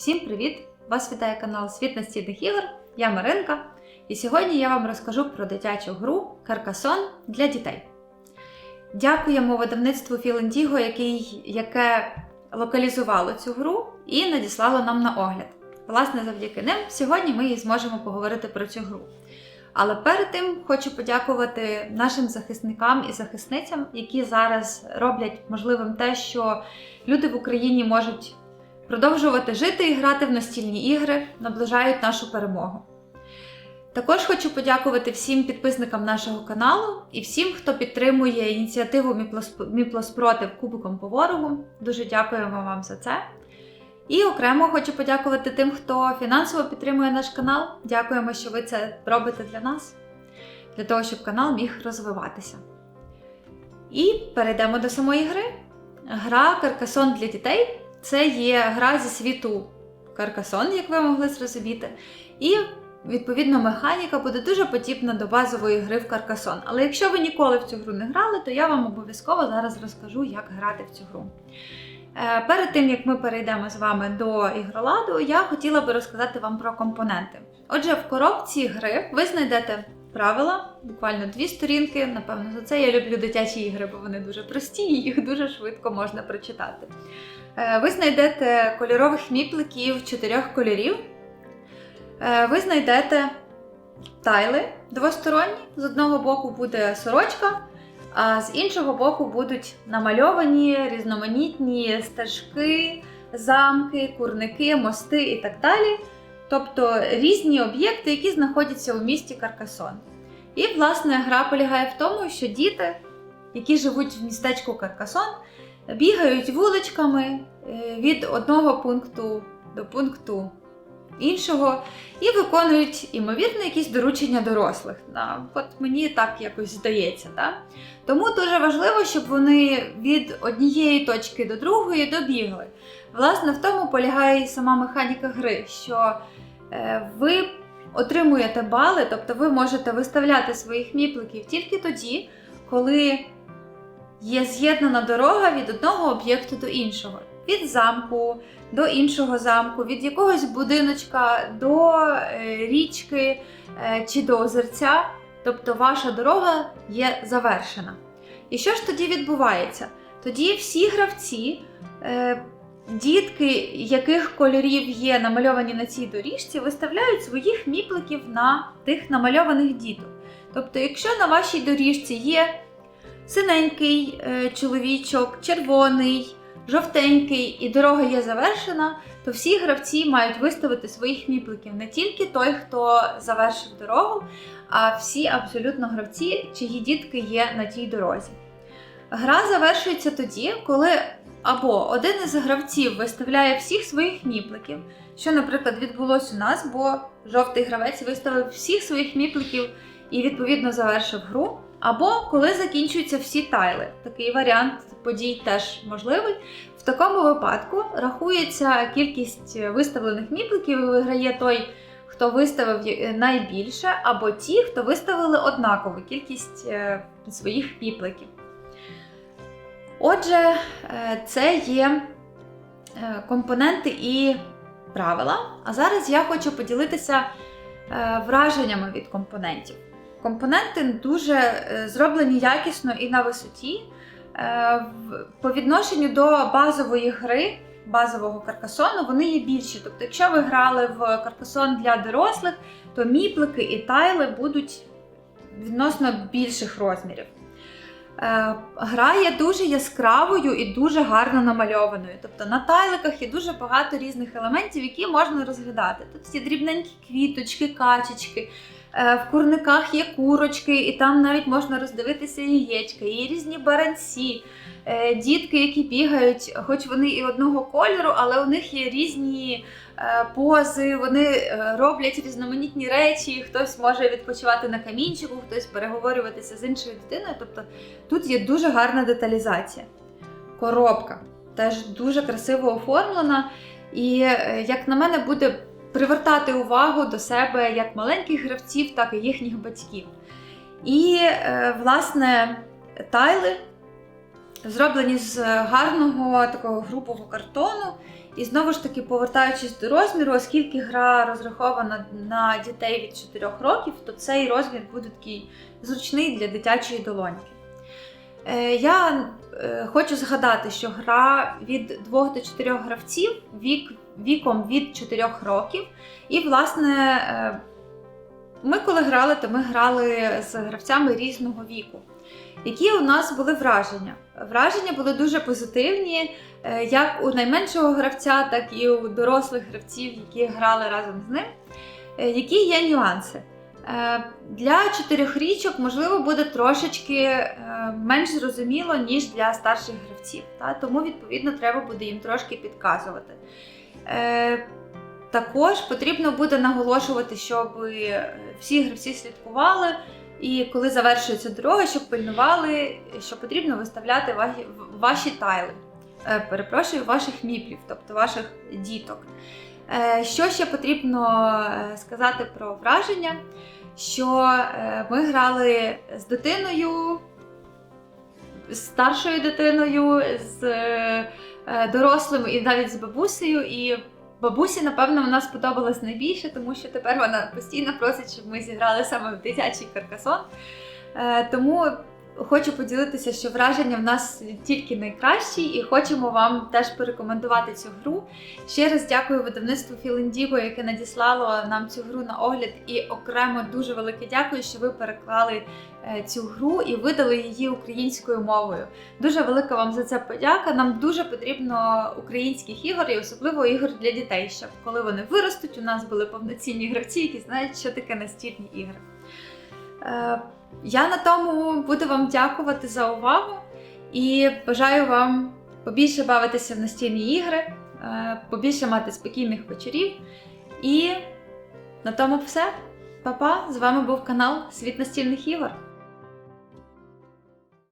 Всім привіт! Вас вітає канал Світ настільних ігор. Я Маринка, і сьогодні я вам розкажу про дитячу гру Каркасон для дітей. Дякуємо видавництву Філендіго, яке локалізувало цю гру і надіслало нам на огляд. Власне, завдяки ним сьогодні ми і зможемо поговорити про цю гру. Але перед тим хочу подякувати нашим захисникам і захисницям, які зараз роблять можливим те, що люди в Україні можуть продовжувати жити і грати в настільні ігри, наближають нашу перемогу. Також хочу подякувати всім підписникам нашого каналу і всім, хто підтримує ініціативу Міплоспротив Кубиком по ворогу. Дуже дякуємо вам за це. І окремо хочу подякувати тим, хто фінансово підтримує наш канал. Дякуємо, що ви це робите для нас, для того, щоб канал міг розвиватися. І перейдемо до самої гри. Гра Каркасон для дітей це є гра зі світу Каркасон, як ви могли зрозуміти. І, відповідно, механіка буде дуже подібна до базової гри в Каркасон. Але якщо ви ніколи в цю гру не грали, то я вам обов'язково зараз розкажу, як грати в цю гру. Е, Перед тим як ми перейдемо з вами до ігроладу, я хотіла би розказати вам про компоненти. Отже, в коробці гри ви знайдете правила, буквально дві сторінки. Напевно, за це я люблю дитячі ігри, бо вони дуже прості і їх дуже швидко можна прочитати. Е, Ви знайдете кольорових міпликів чотирьох кольорів. Е, Ви знайдете тайли двосторонні. З одного боку буде сорочка, а з іншого боку будуть намальовані різноманітні стежки, замки, курники, мости і так далі. Тобто різні об'єкти, які знаходяться у місті Каркасон. І, власне, гра полягає в тому, що діти, які живуть в містечку Каркасон, бігають вуличками е, від одного пункту до пункту іншого і виконують, ймовірно, якісь доручення дорослих. От мені так якось здається. Да? Тому дуже важливо, щоб вони від однієї точки до другої добігли. Власне, в тому полягає і сама механіка гри, що е, ви отримуєте бали, тобто ви можете виставляти своїх міпликів тільки тоді, коли є з'єднана дорога від одного об'єкту до іншого. Від замку до іншого замку, від якогось будиночка до е, річки е, чи до озерця. Тобто ваша дорога є завершена. І що ж тоді відбувається? Тоді всі гравці, е, дітки, яких кольорів є намальовані на цій доріжці, виставляють своїх міпликів на тих намальованих діток. Тобто, якщо на вашій доріжці є синенький чоловічок, червоний, жовтенький і дорога є завершена, то всі гравці мають виставити своїх міпликів не тільки той, хто завершив дорогу, а всі абсолютно гравці, чиї дітки є на тій дорозі. Гра завершується тоді, коли або один із гравців виставляє всіх своїх міпликів, що, наприклад, відбулося у нас, бо жовтий гравець виставив всіх своїх міпликів і відповідно завершив гру. Або коли закінчуються всі тайли. Такий варіант подій теж можливий. В такому випадку рахується кількість виставлених міпликів і виграє той, хто виставив найбільше, або ті, хто виставили однакову кількість е, своїх міпликів. Отже, е, це є е, компоненти і правила. А зараз я хочу поділитися враженнями від компонентів. Компоненти дуже е, зроблені якісно і на висоті. Е, по відношенню до базової гри, базового каркасону, вони є більші. Тобто, якщо ви грали в каркасон для дорослих, то міплики і тайли будуть відносно більших розмірів. Е, гра є дуже яскравою і дуже гарно намальованою. Тобто на тайликах є дуже багато різних елементів, які можна розглядати. Тут є дрібненькі квіточки, качечки. В курниках є курочки, і там навіть можна роздивитися яєчка, є різні баранці, е, дітки, які бігають, хоч вони і одного кольору, але у них є різні е, пози, вони е, роблять різноманітні речі. Хтось може відпочивати на камінчику, хтось переговорюватися з іншою дитиною. Тобто тут є дуже гарна деталізація. Коробка теж дуже красиво оформлена. І, як на мене, буде привертати увагу до себе як маленьких гравців, так і їхніх батьків. І, е, власне, тайли зроблені з гарного такого грубого картону. І знову ж таки, повертаючись до розміру, оскільки гра розрахована на дітей від 4 років, то цей розмір буде такий зручний для дитячої долоньки. Е, Я хочу згадати, що гра від 2 до 4 гравців вік, віком від 4 років. І, власне, е, ми коли грали, то ми грали з гравцями різного віку. Які у нас були враження? Враження були дуже позитивні, е, як у найменшого гравця, так і у дорослих гравців, які грали разом з ним. Е, Які є нюанси? Е, Для чотирьохрічок, можливо, буде трошечки е, менш зрозуміло, ніж для старших гравців. Тому, відповідно, треба буде їм трошки підказувати. Е, Також потрібно буде наголошувати, щоб всі гравці слідкували, і коли завершується дорога, щоб пильнували, що потрібно виставляти ваші, ваші тайли. Перепрошую, ваших міплів, тобто ваших діток. Що ще потрібно сказати про враження? Що е, ми грали з дитиною, з старшою дитиною, з е, дорослим і навіть з бабусею. І бабусі, напевно, вона сподобалась найбільше, тому що тепер вона постійно просить, щоб ми зіграли саме в дитячий каркасон. Е, Тому хочу поділитися, що враження в нас тільки найкращі, і хочемо вам теж порекомендувати цю гру. Ще раз дякую видавництву Філіндіго, яке надіслало нам цю гру на огляд. І окремо дуже велике дякую, що ви переклали е, цю гру і видали її українською мовою. Дуже велика вам за це подяка. Нам дуже потрібно українських ігор і особливо ігор для дітей, щоб коли вони виростуть, у нас були повноцінні гравці, які знають, що таке настільні ігри. Я на тому буду вам дякувати за увагу і бажаю вам побільше бавитися в настільні ігри, е, побільше мати спокійних вечорів. І на тому все. Па-па! З вами був канал Світ настільних ігор.